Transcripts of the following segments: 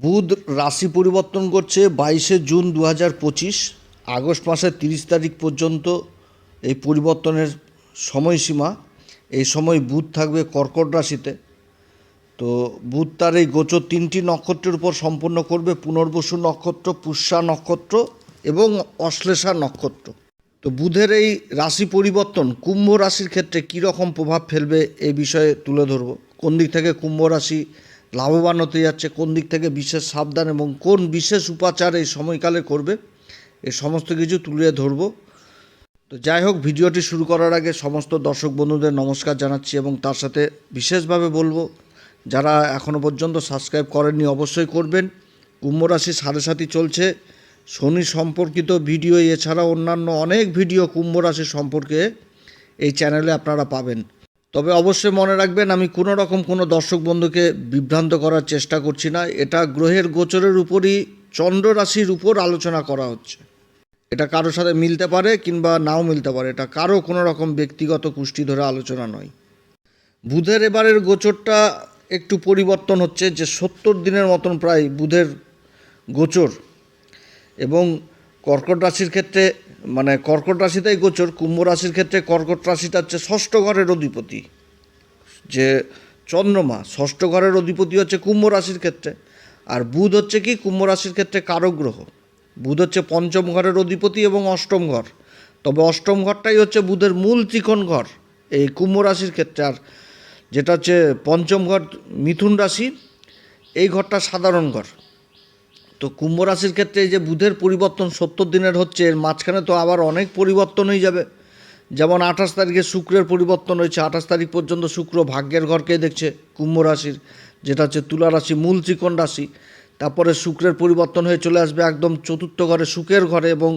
বুধ রাশি পরিবর্তন করছে বাইশে জুন দু হাজার পঁচিশ, আগস্ট মাসের তিরিশ তারিখ পর্যন্ত এই পরিবর্তনের সময়সীমা। এই সময় বুধ থাকবে কর্কট রাশিতে। তো বুধ তার এই গোচর তিনটি নক্ষত্রের উপর সম্পূর্ণ করবে। পুনর্বসু নক্ষত্র, পুষ্যা নক্ষত্র এবং অশ্লেষা নক্ষত্র। তো বুধের এই রাশি পরিবর্তন কুম্ভ রাশির ক্ষেত্রে কী রকম প্রভাব ফেলবে এ বিষয়ে তুলে ধরব। কোন দিক থেকে কুম্ভ রাশি লাভবান হতে যাচ্ছে, কোন দিক থেকে বিশেষ সাবধান এবং কোন বিশেষ উপাচার এই সময়কালে করবে, এ সমস্ত কিছু তুলে ধরবো। তো যাই হোক, ভিডিওটি শুরু করার আগে সমস্ত দর্শক বন্ধুদের নমস্কার জানাচ্ছি এবং তার সাথে বিশেষভাবে বলব, যারা এখনও পর্যন্ত সাবস্ক্রাইব করেননি অবশ্যই করবেন। কুম্ভ রাশি সাড়ে সাথী চলছে। শনি সম্পর্কিত ভিডিও এছাড়া অন্যান্য অনেক ভিডিও কুম্ভ রাশি সম্পর্কে এই চ্যানেলে আপনারা পাবেন। তবে অবশ্যই মনে রাখবেন, আমি কোনো রকম কোনো দর্শক বন্ধুকে বিভ্রান্ত করার চেষ্টা করছি না। এটা গ্রহের গোচরের উপরই, চন্দ্র রাশির উপর আলোচনা করা হচ্ছে। এটা কারোর সাথে মিলতে পারে কিংবা নাও মিলতে পারে, এটা কারও কোনো রকম ব্যক্তিগত কুষ্টি ধরে আলোচনা নয়। বুধের এবারের গোচরটা একটু পরিবর্তন হচ্ছে যে সত্তর দিনের মতন প্রায় বুধের গোচর এবং কর্কট রাশির ক্ষেত্রে মানে কর্কট রাশিতেই গোচর, কুম্ভ রাশির ক্ষেত্রে কর্কট রাশিটা হচ্ছে ষষ্ঠ ঘরের অধিপতি। যে চন্দ্রমা, ষষ্ঠ ঘরের অধিপতি হচ্ছে কুম্ভ রাশির ক্ষেত্রে। আর বুধ হচ্ছে কি? কুম্ভ রাশির ক্ষেত্রে কারক গ্রহ। বুধ হচ্ছে পঞ্চম ঘরের অধিপতি এবং অষ্টম ঘর। তবে অষ্টম ঘরটাই হচ্ছে বুধের মূল ত্রিকোণ ঘর এই কুম্ভ রাশির ক্ষেত্রে। আর যেটা হচ্ছে পঞ্চম ঘর মিথুন রাশি, এই ঘরটা সাধারণ ঘর। তো কুম্ভ রাশির ক্ষেত্রে যে বুধের পরিবর্তন সত্তর দিনের হচ্ছে, এর মাঝখানে তো আবার অনেক পরিবর্তন হয়ে যাবে। যেমন আঠাশ তারিখে শুক্রের পরিবর্তন হয়েছে আঠাশ তারিখ পর্যন্ত শুক্র ভাগ্যের ঘরকে দেখছে কুম্ভ রাশির, যেটা হচ্ছে তুলা রাশি, মূল ত্রিকোণ রাশি। তারপরে শুক্রের পরিবর্তন হয়ে চলে আসবে একদম চতুর্থ ঘরে সুখের ঘরে এবং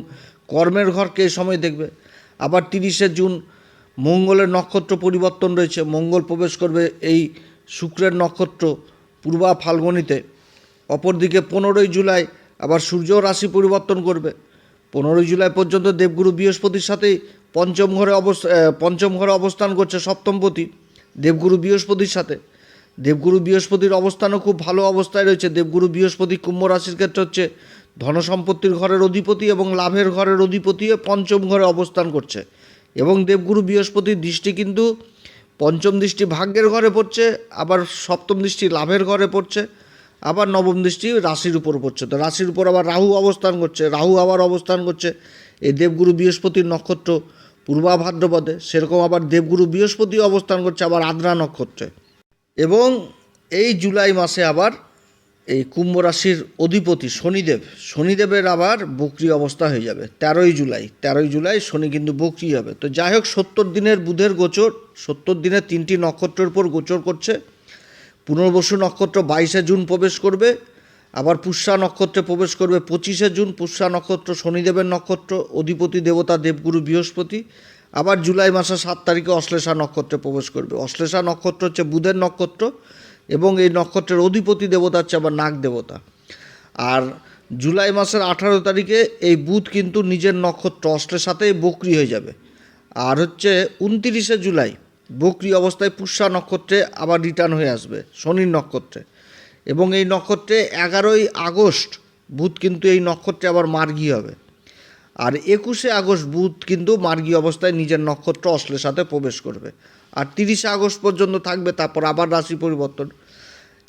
কর্মের ঘরকে এই সময় দেখবে। আবার তিরিশে জুন মঙ্গলের নক্ষত্র পরিবর্তন রয়েছে, মঙ্গল প্রবেশ করবে এই শুক্রের নক্ষত্র পূর্বা ফাল্গুনিতে। অপরদিকে পনেরোই জুলাই আবার সূর্য রাশি পরিবর্তন করবে। পনেরোই জুলাই পর্যন্ত দেবগুরু বৃহস্পতির সাথেই পঞ্চম ঘরে অবস্থা পঞ্চম ঘরে অবস্থান করছে সপ্তমপতি দেবগুরু বৃহস্পতির সাথে। দেবগুরু বৃহস্পতির অবস্থানও খুব ভালো অবস্থায় রয়েছে। দেবগুরু বৃহস্পতি কুম্ভ রাশির ক্ষেত্রে হচ্ছে ধনসম্পত্তির ঘরের অধিপতি এবং লাভের ঘরের অধিপতি পঞ্চম ঘরে অবস্থান করছে। এবং দেবগুরু বৃহস্পতির দৃষ্টি কিন্তু পঞ্চম দৃষ্টি ভাগ্যের ঘরে পড়ছে, আবার সপ্তম দৃষ্টি লাভের ঘরে পড়ছে। আবার নবম দৃষ্টি রাশির উপর পড়ছে। তো রাশির উপর আবার রাহু অবস্থান করছে। রাহু আবার অবস্থান করছে। এই দেবগুরু বৃহস্পতির নক্ষত্র পূর্বা ভাদ্রপদে, সেরকম আবার দেবগুরু বৃহস্পতি অবস্থান করছে, আবার আদ্রা নক্ষত্রে। এবং এই জুলাই মাসে আবার এই কুম্ভ রাশির অধিপতি শনিদেব। শনিদেবের আবার বকরি অবস্থা হয়ে যাবে, তেরোই জুলাই। তেরোই জুলাই শনি কিন্তু বকরি হবে। তো যাই হোক, সত্তর দিনের বুধের গোচর, সত্তর দিনের তিনটি নক্ষত্রের উপর গোচর করছে। পুনর্বসু নক্ষত্র বাইশে জুন প্রবেশ করবে, আবার পুষ্যা নক্ষত্রে প্রবেশ করবে পঁচিশে জুন, পুষ্যা নক্ষত্র শনিদেবের নক্ষত্র, অধিপতি দেবতা দেবগুরু বৃহস্পতি, আবার জুলাই মাসের সাত তারিখে অশ্লেষা নক্ষত্রে প্রবেশ করবে। অশ্লেষা নক্ষত্র হচ্ছে বুধের নক্ষত্র এবং এই নক্ষত্রের অধিপতি দেবতা হচ্ছে আবার নাগ দেবতা। আর জুলাই মাসের আঠারো তারিখে এই বুধ কিন্তু নিজের নক্ষত্র অশ্লেষাতেই বকরি হয়ে যাবে। আর হচ্ছে উনতিরিশে জুলাই বকরি অবস্থায় পুষ্যা নক্ষত্রে আবার রিটার্ন হয়ে আসবে, শনির নক্ষত্রে। এবং এই নক্ষত্রে এগারোই আগস্ট বুধ কিন্তু এই নক্ষত্রে আবার মার্গী হবে। আর একুশে আগস্ট বুধ কিন্তু মার্গী অবস্থায় নিজের নক্ষত্র অশ্লের সাথে প্রবেশ করবে। আর তিরিশে আগস্ট পর্যন্ত থাকবে, তারপর আবার রাশি পরিবর্তন।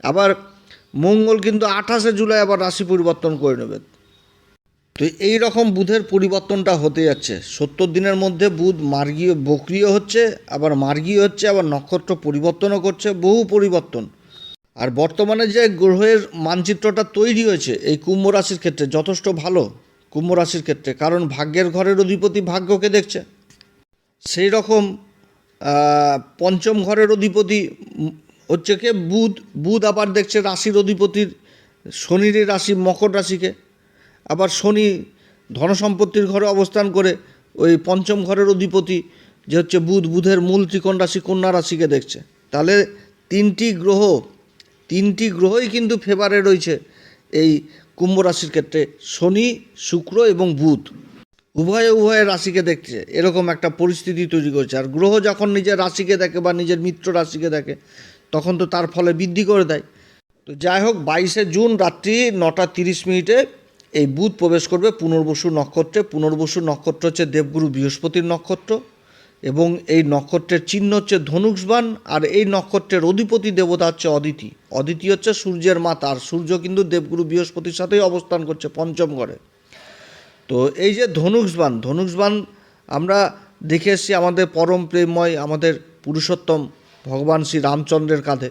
আবার মঙ্গল কিন্তু আঠাশে জুলাই আবার রাশি পরিবর্তন করে নেবে। তো এই রকম বুধের পরিবর্তনটা হতে যাচ্ছে। সত্তর দিনের মধ্যে বুধ মার্গীয় বক্রিয় হচ্ছে, আবার মার্গীয় হচ্ছে, আবার নক্ষত্র পরিবর্তনও করছে, বহু পরিবর্তন। আর বর্তমানে যে গ্রহের মানচিত্রটা তৈরি হয়েছে, এই কুম্ভ রাশির ক্ষেত্রে যথেষ্ট ভালো কুম্ভ রাশির ক্ষেত্রে, কারণ ভাগ্যের ঘরের অধিপতি ভাগ্যকে দেখছে। সেই রকম পঞ্চম ঘরের অধিপতি হচ্ছে কে? বুধ বুধ আবার দেখছে রাশির অধিপতির, শনির রাশি, মকর রাশিকে। আবার শনি ধনসম্পত্তির ঘরে অবস্থান করে ওই পঞ্চম ঘরের অধিপতি যে হচ্ছে বুধ, বুধের মূল ত্রিকোণ রাশি, কন্যা রাশিকে দেখছে। তাহলে তিনটি গ্রহ, তিনটি গ্রহই কিন্তু ফেভারে রয়েছে এই কুম্ভ রাশির ক্ষেত্রে। শনি, শুক্র এবং বুধ উভয়ে উভয়ে রাশিকে দেখছে। এরকম একটা পরিস্থিতি তৈরি করছে। আর গ্রহ যখন নিজের রাশিকে দেখে বা নিজের মিত্র রাশিকে দেখে, তখন তো তার ফলে বৃদ্ধি করে দেয়। তো যাই হোক, বাইশে জুন রাত্রি নটা তিরিশ মিনিটে এই বুধ প্রবেশ করবে পুনর্বসু নক্ষত্রে। পুনর্বসু নক্ষত্র হচ্ছে দেবগুরু বৃহস্পতির নক্ষত্র এবং এই নক্ষত্রের চিহ্ন হচ্ছে ধনুষবান আর এই নক্ষত্রের অধিপতি দেবতা হচ্ছে অদিতি। অদিতি হচ্ছে সূর্যের মাতা আর সূর্য কিন্তু দেবগুরু বৃহস্পতির সাথেই অবস্থান করছে পঞ্চম ঘরে। তো এই যে ধনুষবান ধনুষবান আমরা দেখে এসেছি আমাদের পরম প্রেমময় আমাদের পুরুষোত্তম ভগবান শ্রী রামচন্দ্রের কাঁধে।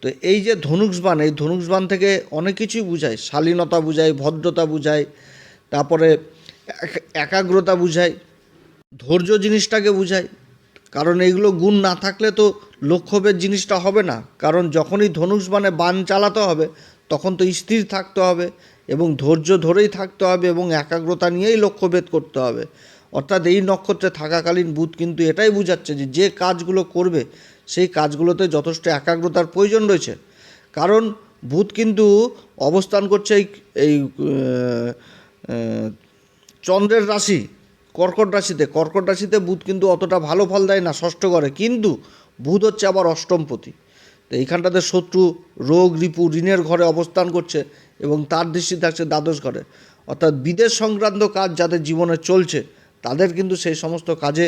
তো এই যে ধনুষবান এই ধনুষবান থেকে অনেক কিছুই বুঝায়। শালীনতা বুঝায়, ভদ্রতা বুঝায়, তারপরে এক- একাগ্রতা বুঝায়, ধৈর্য জিনিসটাকে বুঝায়। কারণ এইগুলো গুণ না থাকলে তো লক্ষ্যভেদ জিনিসটা হবে না। কারণ যখনই ধনুষ মানে বান চালাতে হবে, তখন তো স্থির থাকতে হবে এবং ধৈর্য ধরেই থাকতে হবে এবং একাগ্রতা নিয়েই লক্ষ্যভেদ করতে হবে। অর্থাৎ এই নক্ষত্রে থাকাকালীন বুধ কিন্তু এটাই বুঝাচ্ছে যে যে কাজগুলো করবে সেই কাজগুলোতে যথেষ্ট একাগ্রতার প্রয়োজন রয়েছে। কারণ ভূত কিন্তু অবস্থান করছে এই এই চন্দ্রের রাশি, কর্কট রাশিতে। কর্কট রাশিতে বুধ কিন্তু অতটা ভালো ফল দেয় না, ষষ্ঠ ঘরে। কিন্তু বুধ হচ্ছে আবার অষ্টমপতি তো এইখানটাতে শত্রু, রোগ, রিপু ঋণের ঘরে অবস্থান করছে এবং তার দৃষ্টি থাকছে দ্বাদশ ঘরে। অর্থাৎ বিদেশ সংক্রান্ত কাজ যাদের জীবনে চলছে, তাদের কিন্তু সেই সমস্ত কাজে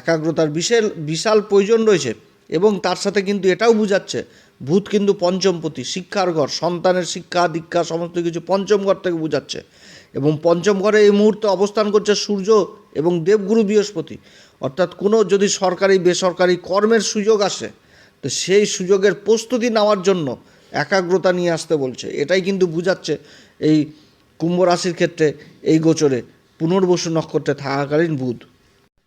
একাগ্রতার বিশাল বিশাল প্রয়োজন রয়েছে। এবং তার সাথে কিন্তু এটাও বুঝাচ্ছে, ভূত কিন্তু পঞ্চমপতি, শিক্ষার ঘর, সন্তানের শিক্ষা, দীক্ষা, সমস্ত কিছু পঞ্চম ঘর থেকে বুঝাচ্ছে। এবং পঞ্চম ঘরে এই মুহূর্তে অবস্থান করছে সূর্য এবং দেবগুরু বৃহস্পতি। অর্থাৎ কোনো যদি সরকারি, বেসরকারি কর্মের সুযোগ আসে, তো সেই সুযোগের প্রস্তুতি নেওয়ার জন্য একাগ্রতা নিয়ে আসতে বলছে। এটাই কিন্তু বুঝাচ্ছে এই কুম্ভ রাশির ক্ষেত্রে এই গোচরে পুনর্বসু নক্ষত্রে থাকাকালীন বুধ।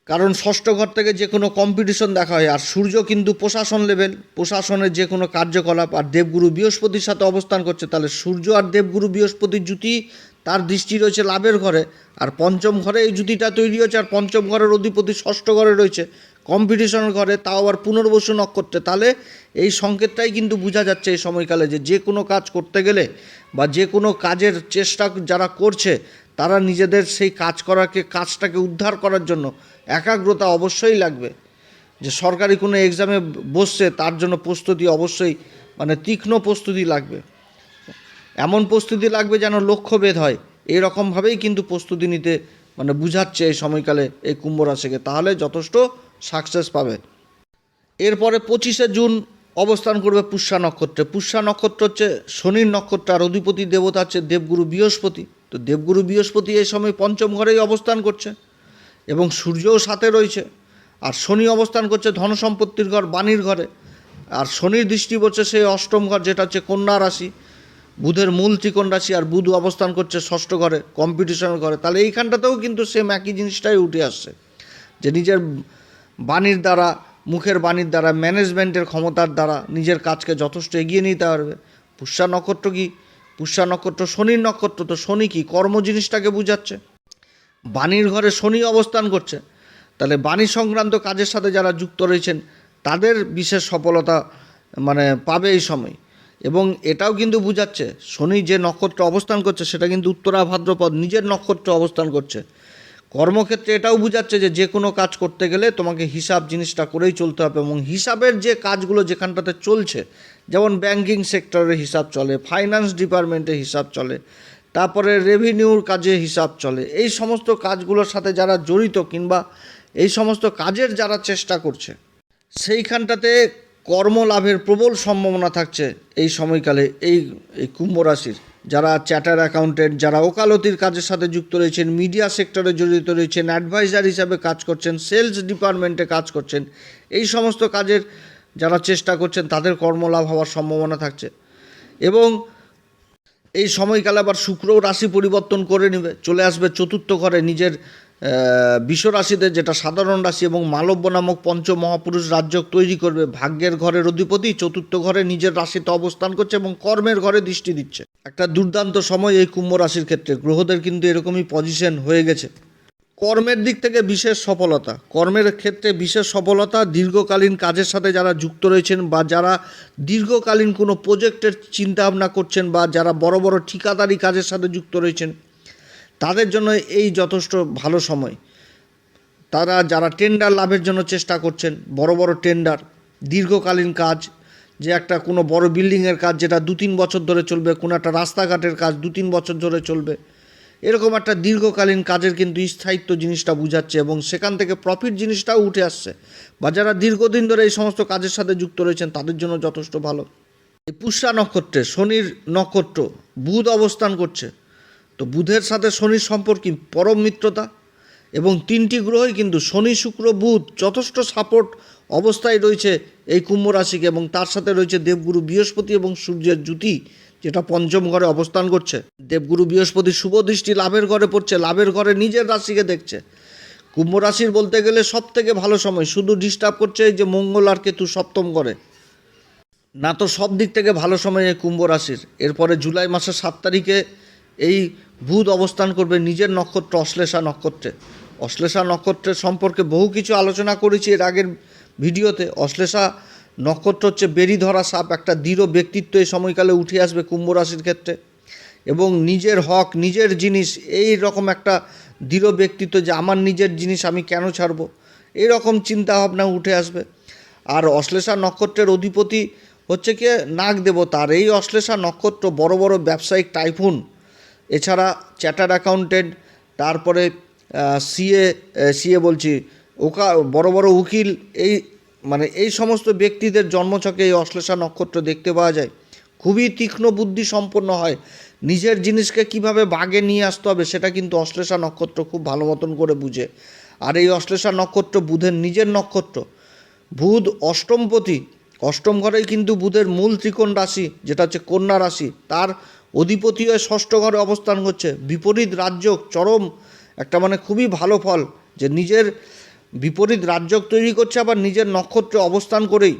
কারণ ষষ্ঠ ঘর থেকে যে কোনো কম্পিটিশন দেখা হয়, আর সূর্য কিন্তু প্রশাসন লেভেল প্রশাসনের যে কোনো কার্যকলাপ, আর দেবগুরু বৃহস্পতির সাথে অবস্থান করছে, তাহলে সূর্য আর দেবগুরু বৃহস্পতির জুতি, তার দৃষ্টি রয়েছে লাভের ঘরে, আর পঞ্চম ঘরে এই জুতিটা তৈরি হয়েছে, আর পঞ্চম ঘরের অধিপতি ষষ্ঠ ঘরে রয়েছে। কম্পিটিশনের ঘরে তাও আবার পুনর্বসু নক্ষত্রে, তাহলে এই সংকেতটাই কিন্তু বোঝা যাচ্ছে এই সময়কালে যে যে কোনো কাজ করতে গেলে, বা যে কোনো কাজের চেষ্টা যারা করছে তারা নিজেদের সেই কাজ করাকে, কাজটাকে উদ্ধার করার জন্য একাগ্রতা অবশ্যই লাগবে। যে সরকারি কোনো এক্সামে বসছে, তার জন্য প্রস্তুতি অবশ্যই মানে তীক্ষ্ণ প্রস্তুতি লাগবে। এমন প্রস্তুতি লাগবে যেন লক্ষ্যভেদ হয়। এরকমভাবেই কিন্তু প্রস্তুতি নিতে মানে বুঝাচ্ছে এই সময়কালে এই কুম্ভ রাশিকে। তাহলে যথেষ্ট সাকসেস পাবে। এরপরে পঁচিশে জুন অবস্থান করবে পুষ্যা নক্ষত্রে। পুষ্যা নক্ষত্র হচ্ছে শনির নক্ষত্র, আর অধিপতি দেবতা হচ্ছে দেবগুরু বৃহস্পতি। তো দেবগুরু বৃহস্পতি এই সময় পঞ্চম ঘরেই অবস্থান করছে এবং সূর্যও সাথে রয়েছে। আর শনি অবস্থান করছে ধনসম্পত্তির ঘর, বাণীর ঘরে। আর শনির দৃষ্টি পড়ছে সেই অষ্টম ঘর, যেটা হচ্ছে কন্যা রাশি। বুধের মূল ত্রিকোণ রাশি আর বুধ অবস্থান করছে ষষ্ঠ ঘরে কম্পিটিশনের ঘরে। তাহলে এইখানটাতেও কিন্তু সেম একই জিনিসটাই উঠে আসছে, যে নিজের বাণীর দ্বারা, মুখের বাণীর দ্বারা ম্যানেজমেন্টের ক্ষমতার দ্বারা নিজের কাজকে যথেষ্ট এগিয়ে নিতে পারবে। পুষ্যা নক্ষত্র কি পুষ্যা নক্ষত্র, শনির নক্ষত্র তো শনি কি কর্ম জিনিসটাকে বুঝাচ্ছে? বাণীর ঘরে শনি অবস্থান করছে। তাহলে বাণী সংক্রান্ত কাজের সাথে যারা যুক্ত রয়েছেন, তাদের বিশেষ সফলতা মানে পাবে এই সময়। এবং এটাও কিন্তু বুঝাচ্ছে, শনি যে নক্ষত্র অবস্থান করছে, সেটা কিন্তু উত্তরা ভাদ্রপদ নিজের নক্ষত্র অবস্থান করছে। কর্মক্ষেত্রে এটাও বুঝাচ্ছে যে যে কোনো কাজ করতে গেলে তোমাকে হিসাব জিনিসটা করেই চলতে হবে এবং হিসাবের যে কাজগুলো যেখানটাতে চলছে, যেমন ব্যাংকিং সেক্টরের হিসাব চলে ফাইন্যান্স ডিপার্টমেন্টের হিসাব চলে, তারপরে রেভিনিউর কাজে হিসাব চলে, এই সমস্ত কাজগুলোর সাথে যারা জড়িত কিংবা এই সমস্ত কাজের যারা চেষ্টা করছে, সেইখানটাতে কর্মলাভের প্রবল সম্ভাবনা থাকছে এই সময়কালে এই এই কুম্ভ রাশির। যারা চ্যাটার অ্যাকাউন্টেন্ট, যারা ওকালতির কাজের সাথে যুক্ত রয়েছেন, মিডিয়া সেক্টরে জড়িত রয়েছেন, অ্যাডভাইজার হিসাবে কাজ করছেন, সেলস ডিপার্টমেন্টে কাজ করছেন, এই সমস্ত কাজের যারা চেষ্টা করছেন, তাদের কর্মলাভ হওয়ার সম্ভাবনা থাকছে। এবং এই সময়কালে আবার শুক্রও রাশি পরিবর্তন করে নেবে, চলে আসবে চতুর্থ ঘরে নিজের বিশ্ব রাশিতে, যেটা সাধারণ রাশি এবং মালব্য নামক পঞ্চ মহাপুরুষ রাজ্য তৈরি করবে। ভাগ্যের ঘরের অধিপতি চতুর্থ ঘরে নিজের রাশিতে অবস্থান করছে এবং কর্মের ঘরে দৃষ্টি দিচ্ছে। একটা দুর্দান্ত সময় এই কুম্ভ রাশির ক্ষেত্রে। গ্রহদের কিন্তু এরকমই পজিশন হয়ে গেছে। কর্মের দিক থেকে বিশেষ সফলতা। কর্মের ক্ষেত্রে বিশেষ সফলতা দীর্ঘকালীন কাজের সাথে যারা যুক্ত রয়েছেন বা যারা দীর্ঘকালীন কোনো প্রজেক্টের চিন্তাভাবনা করছেন বা যারা বড় বড় ঠিকাদারি কাজের সাথে যুক্ত রয়েছেন, তাদের জন্য এই যথেষ্ট ভালো সময়। তারা যারা টেন্ডার লাভের জন্য চেষ্টা করছেন, বড় বড় টেন্ডার দীর্ঘকালীন কাজ যে একটা কোনো বড় বিল্ডিংয়ের কাজ যেটা দু তিন বছর ধরে চলবে, কোনো একটা রাস্তাঘাটের কাজ দু তিন বছর ধরে চলবে। এরকম একটা দীর্ঘকালীন কাজের কিন্তু স্থায়িত্ব জিনিসটা বুঝাচ্ছে এবং সেখান থেকে প্রফিট জিনিসটাও উঠে আসছে। বা যারা দীর্ঘদিন ধরে এই সমস্ত কাজের সাথে যুক্ত রয়েছেন, তাদের জন্য যথেষ্ট ভালো। এই পুষ্যা নক্ষত্রে শনির নক্ষত্র বুধ অবস্থান করছে। তো বুধের সাথে শনির সম্পর্ক পরম মিত্রতা এবং তিনটি গ্রহই কিন্তু শনি, শুক্র, বুধ যথেষ্ট সাপোর্ট অবস্থায় রয়েছে এই কুম্ভ রাশিকে এবং তার সাথে রয়েছে দেবগুরু বৃহস্পতি এবং সূর্যের জ্যোতি, যেটা পঞ্চম ঘরে অবস্থান করছে। দেবগুরু বৃহস্পতি শুভ দৃষ্টি লাভের ঘরে পড়ছে, লাভের ঘরে নিজের রাশিকে দেখছে। কুম্ভ রাশির বলতে গেলে সব থেকে ভালো সময়, শুধু ডিস্টার্ব করছে এই যে মঙ্গল আর কেতু সপ্তম ঘরে। না তো সব দিক থেকে ভালো সময় এই কুম্ভ রাশির। এরপরে জুলাই মাসের সাত তারিখে এই বুধ অবস্থান করবে নিজের নক্ষত্র অশ্লেষা নক্ষত্রে। অশ্লেষা নক্ষত্রের সম্পর্কে বহু কিছু আলোচনা করেছি, এর আগের ভিডিওতে অশ্লেষা নক্ষত্র হচ্ছে বেরি ধরা সাপ, একটা দৃঢ় ব্যক্তিত্ব এই সময়কালে উঠে আসবে কুম্ভ রাশির ক্ষেত্রে। এবং নিজের হক, নিজের জিনিস, এই রকম একটা দৃঢ় ব্যক্তিত্ব যে আমার নিজের জিনিস আমি কেন ছাড়বো? এই রকম চিন্তাভাবনা উঠে আসবে। আর অশ্লেষা নক্ষত্রের অধিপতি হচ্ছে কি? নাগ দেবতা। আর এই অশ্লেষা নক্ষত্র বড় বড় ব্যবসায়িক টাইফুন এছাড়া চ্যাটার্ড অ্যাকাউন্টেন্ট তারপরে সিএ সিএ বলছি ওকা, বড় বড় উকিল, এই মানে এই সমস্ত ব্যক্তিদের জন্মছকে এই অশ্লেষা নক্ষত্র দেখতে পাওয়া যায়। খুবই তীক্ষ্ণ বুদ্ধি সম্পন্ন হয়। নিজের জিনিসকে কীভাবে বাগে নিয়ে আসতে হবে সেটা কিন্তু অশ্লেষা নক্ষত্র খুব ভালো মতন করে বুঝে। আর এই অশ্লেষা নক্ষত্র বুধের নিজের নক্ষত্র। বুধ অষ্টমপতি অষ্টম ঘরেই কিন্তু বুধের মূল ত্রিকোণ রাশি, যেটা হচ্ছে কন্যা রাশি। তার অধিপতি হয়ে ষষ্ঠ ঘরে অবস্থান করছে। বিপরীত রাজ্য চরম একটা মানে খুবই ভালো ফল, যে নিজের বিপরীত রাজ্য তৈরি করছে, আবার নিজের নক্ষত্রে অবস্থান করেই।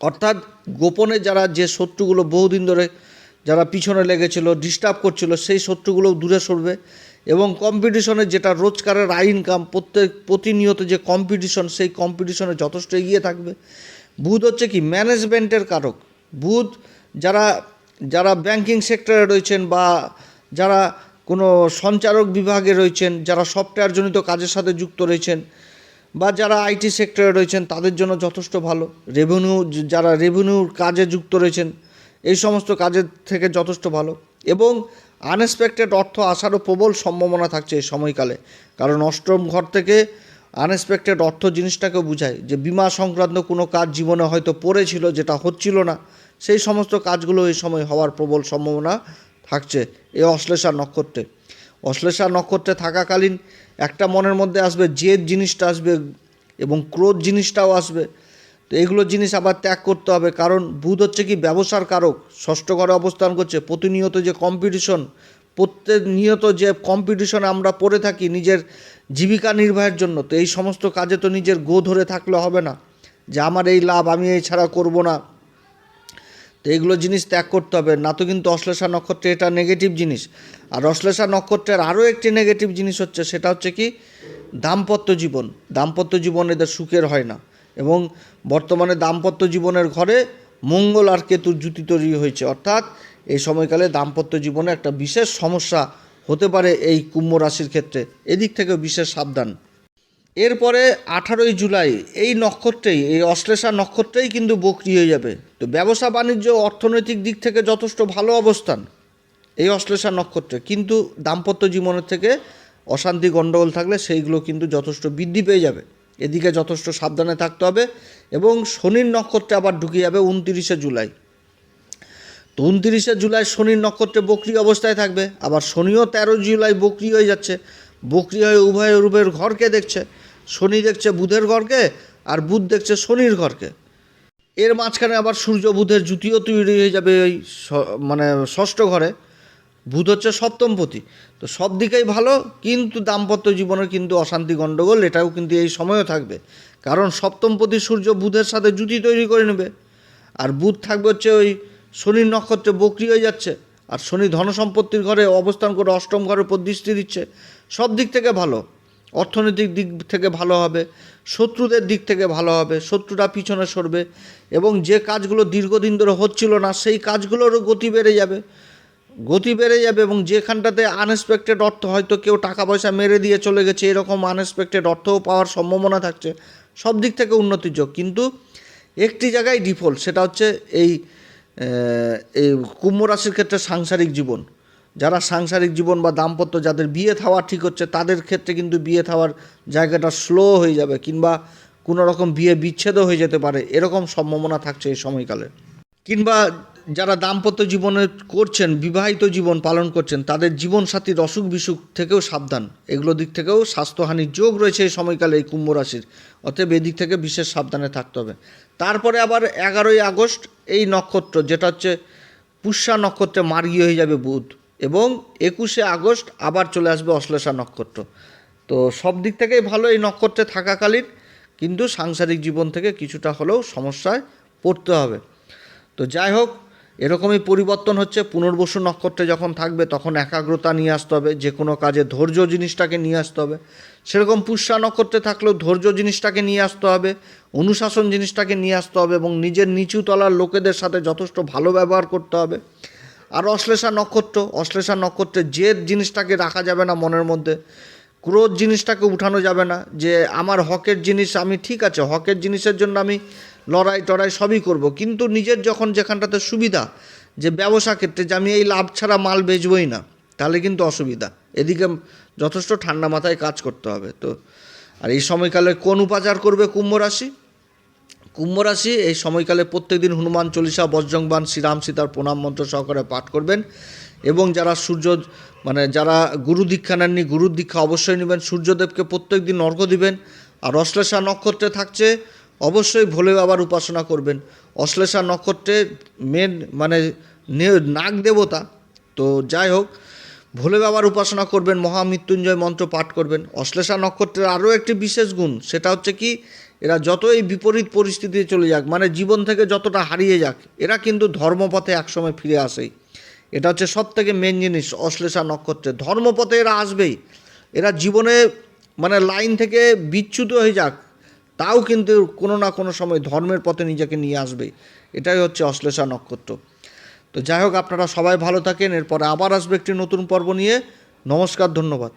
অর্থাৎ গোপনে যারা যে শত্রুগুলো বহুদিন ধরে যারা পিছনে লেগেছিল ডিস্টার্ব করছিল, সেই শত্রুগুলো দূরে সরবে এবং কম্পিটিশনে যেটা রোজগারের আয় ইনকাম প্রত্যেক, প্রতিনিয়ত যে কম্পিটিশন সেই কম্পিটিশনে যথেষ্ট এগিয়ে থাকবে। বুধ হচ্ছে কি? ম্যানেজমেন্টের কারক। বুধ যারা যারা ব্যাংকিং সেক্টরে রয়েছেন বা যারা কোনো সঞ্চারক বিভাগে রয়েছেন, যারা সফটওয়্যারজনিত কাজের সাথে যুক্ত রয়েছেন বা যারা আইটি সেক্টরে রয়েছেন, তাদের জন্য যথেষ্ট ভালো। রেভিনিউ যারা রেভিনিউর কাজে যুক্ত রয়েছেন, এই সমস্ত কাজের থেকে যথেষ্ট ভালো। এবং আনএক্সপেক্টেড অর্থ আসারও প্রবল সম্ভাবনা থাকছে এই সময়কালে। কারণ অষ্টম ঘর থেকে আনএক্সপেক্টেড অর্থ জিনিসটাকে বোঝায় যে, বিমা সংক্রান্ত কোনো কাজ জীবনে হয়তো পড়েছিল, যেটা হচ্ছিল না। সেই সমস্ত কাজগুলো এই সময় হওয়ার প্রবল সম্ভাবনা থাকছে এই অশ্লেষা নক্ষত্রে। অশ্লেষা নক্ষত্রে থাকাকালীন একটা মনের মধ্যে আসবে জেদ জিনিসটা আসবে এবং ক্রোধ জিনিসটাও আসবে। তো এগুলো জিনিস আবার ত্যাগ করতে হবে। কারণ বুধ হচ্ছে কি? ব্যবসার কারক। ষষ্ঠ ঘরে অবস্থান করছে। প্রতিনিয়ত যে কম্পিটিশন প্রতিনিয়ত যে কম্পিটিশনে আমরা পড়ে থাকি নিজের জীবিকা নির্বাহের জন্য, তো এই সমস্ত কাজে তো নিজের গো ধরে থাকলে হবে না। যে আমার এই লাভ, আমি এই ছাড়া করব না। তো এগুলো জিনিস ত্যাগ করতে হবে। না তো কিন্তু অশ্লেষা নক্ষত্রে এটা নেগেটিভ জিনিস। আর অশ্লেষা নক্ষত্রের আরও একটি নেগেটিভ জিনিস হচ্ছে, সেটা হচ্ছে কি? দাম্পত্য জীবন। দাম্পত্য জীবন এদের সুখের হয় না। এবং বর্তমানে দাম্পত্য জীবনের ঘরে মঙ্গল আর কেতুর জুতি তৈরি হয়েছে। অর্থাৎ এই সময়কালে দাম্পত্য জীবনে একটা বিশেষ সমস্যা হতে পারে এই কুম্ভ রাশির ক্ষেত্রে। এদিক থেকে বিশেষ সাবধান। এরপরে আঠারোই জুলাই এই নক্ষত্রেই, এই অশ্লেষা নক্ষত্রেই কিন্তু বকরি হয়ে যাবে। তো ব্যবসা, বাণিজ্য, অর্থনৈতিক দিক থেকে যথেষ্ট ভালো অবস্থান এই অশ্লেষা নক্ষত্রে। কিন্তু দাম্পত্য জীবনের থেকে অশান্তি গণ্ডগোল থাকলে সেইগুলো কিন্তু যথেষ্ট বৃদ্ধি পেয়ে যাবে। এদিকে যথেষ্ট সাবধানে থাকতে হবে এবং শনির নক্ষত্রে আবার ঢুকে যাবে উনতিরিশে জুলাই। তো উনতিরিশে জুলাই শনির নক্ষত্রে বকরি অবস্থায় থাকবে। আবার শনিও তেরো জুলাই বকরি হয়ে যাচ্ছে। বকরি হয়ে উভয় রূপের ঘরকে দেখছে। শনি দেখছে বুধের ঘরকে আর বুধ দেখছে শনির ঘরকে। এর মাঝখানে আবার সূর্য বুধের জুতিও তৈরি হয়ে যাবে ওই মানে ষষ্ঠ ঘরে। বুধ হচ্ছে সপ্তমপতি। তো সব দিকেই ভালো, কিন্তু দাম্পত্য জীবনের কিন্তু অশান্তি গণ্ডগোল, এটাও কিন্তু এই সময়ও থাকবে। কারণ সপ্তমপতি সূর্য বুধের সাথে জুতি তৈরি করে নেবে। আর বুধ থাকবে হচ্ছে ওই শনির নক্ষত্রে বকরি হয়ে যাচ্ছে। আর শনি ধনসম্পত্তির ঘরে অবস্থান করে অষ্টম ঘরের উপর দৃষ্টি দিচ্ছে। সব দিক থেকে ভালো। অর্থনৈতিক দিক থেকে ভালো হবে, শত্রুদের দিক থেকে ভালো হবে, শত্রুরা পিছনে সরবে এবং যে কাজগুলো দীর্ঘদিন ধরে হচ্ছিল না, সেই কাজগুলোরও গতি বেড়ে যাবে। গতি বেড়ে যাবে এবং যেখানটাতে আনএক্সপেক্টেড অর্থ হয়তো কেউ টাকা পয়সা মেরে দিয়ে চলে গেছে, এরকম আনএক্সপেক্টেড অর্থও পাওয়ার সম্ভাবনা থাকছে। সব দিক থেকে উন্নতির যোগ। কিন্তু একটি জায়গায় ডিফল্ট সেটা হচ্ছে এই এই কুম্ভ রাশির ক্ষেত্রে সাংসারিক জীবন। যারা সাংসারিক জীবন বা দাম্পত্য যাদের বিয়ে থাওয়া ঠিক হচ্ছে, তাদের ক্ষেত্রে কিন্তু বিয়ে থাওয়ার জায়গাটা স্লো হয়ে যাবে কিংবা কোনো রকম বিয়ে বিচ্ছেদও হয়ে যেতে পারে। এরকম সম্ভাবনা থাকছে এই সময়কালে। কিংবা যারা দাম্পত্য জীবনে করছেন, বিবাহিত জীবন পালন করছেন, তাদের জীবনসাথীর অসুখ বিসুখ থেকেও সাবধান। এগুলো দিক থেকেও স্বাস্থ্যহানির যোগ রয়েছে এই সময়কালে এই কুম্ভ রাশির। অতএব এদিক থেকে বিশেষ সাবধানে থাকতে হবে। তারপরে আবার এগারোই আগস্ট এই নক্ষত্র, যেটা হচ্ছে পুষ্যা নক্ষত্রে মার্গী হয়ে যাবে বুধ। এবং একুশে আগস্ট আবার চলে আসবে অশ্লেষা নক্ষত্র। তো সব দিক থেকেই ভালো এই নক্ষত্রে থাকাকালীন, কিন্তু সাংসারিক জীবন থেকে কিছুটা হলেও সমস্যায় পড়তে হবে। তো যাই হোক, এরকমই পরিবর্তন হচ্ছে। পুনর্বসু নক্ষত্রে যখন থাকবে, তখন একাগ্রতা নিয়ে আসতে হবে। যে কোনো কাজে ধৈর্য জিনিসটাকে নিয়ে আসতে হবে। সেরকম পুষ্যা নক্ষত্রে থাকলেও ধৈর্য জিনিসটাকে নিয়ে আসতে হবে, অনুশাসন জিনিসটাকে নিয়ে আসতে হবে এবং নিজের নিচু তলার লোকেদের সাথে যথেষ্ট ভালো ব্যবহার করতে হবে। আর অশ্লেষা নক্ষত্র, অশ্লেষা নক্ষত্রে জেদ জিনিসটাকে রাখা যাবে না মনের মধ্যে, ক্রোধ জিনিসটাকে উঠানো যাবে না যে আমার হকের জিনিস আমি ঠিক আছে, হকের জিনিসের জন্য আমি লড়াই টড়াই সবই করব। কিন্তু নিজের যখন যেখানটাতে সুবিধা যে ব্যবসা ক্ষেত্রে যে আমি এই লাভ ছাড়া মাল বেচবই না, তাহলে কিন্তু অসুবিধা। এদিকে যথেষ্ট ঠান্ডা মাথায় কাজ করতে হবে। তো আর এই সময়কালে কোন উপাচার করবে কুম্ভ রাশি? কুম্ভ রাশি, এই সময়কালে প্রত্যেকদিন হনুমান চল্লিশা বজ্রংবান শ্রীরাম সীতার প্রণাম মন্ত্র সহকারে পাঠ করবেন। এবং যারা সূর্য মানে যারা গুরু দীক্ষা নেননি গুরুর দীক্ষা অবশ্যই নেবেন। সূর্যদেবকে প্রত্যেক দিন অর্ঘ্য দিবেন। আর অশ্লেষা নক্ষত্রে থাকছে, অবশ্যই ভোলে বাবার উপাসনা করবেন। অশ্লেষা নক্ষত্রে মেন মানে নাগ দেবতা। তো যাই হোক, ভোলে বাবার উপাসনা করবেন মহামৃত্যুঞ্জয় মন্ত্র পাঠ করবেন। অশ্লেষা নক্ষত্রের আরও একটি বিশেষ গুণ, সেটা হচ্ছে কি এরা যতই বিপরীত পরিস্থিতিতে চলে যাক মানে জীবন থেকে যতটা হারিয়ে যাক, এরা কিন্তু ধর্মপথে একসময় ফিরে আসেই। এটা হচ্ছে সব থেকে মেন জিনিস অশ্লেষা নক্ষত্রে। ধর্মপথে এরা আসবেই। এরা জীবনে মানে লাইন থেকে বিচ্যুত হয়ে যাক, তাও কিন্তু কোনো না কোনো সময় ধর্মের পথে নিজেকে নিয়ে আসবেই। এটাই হচ্ছে অশ্লেষা নক্ষত্র। তো যাই হোক, আপনারা সবাই ভালো থাকেন, এরপরে আবার আসবে একটি নতুন পর্ব নিয়ে। নমস্কার, ধন্যবাদ।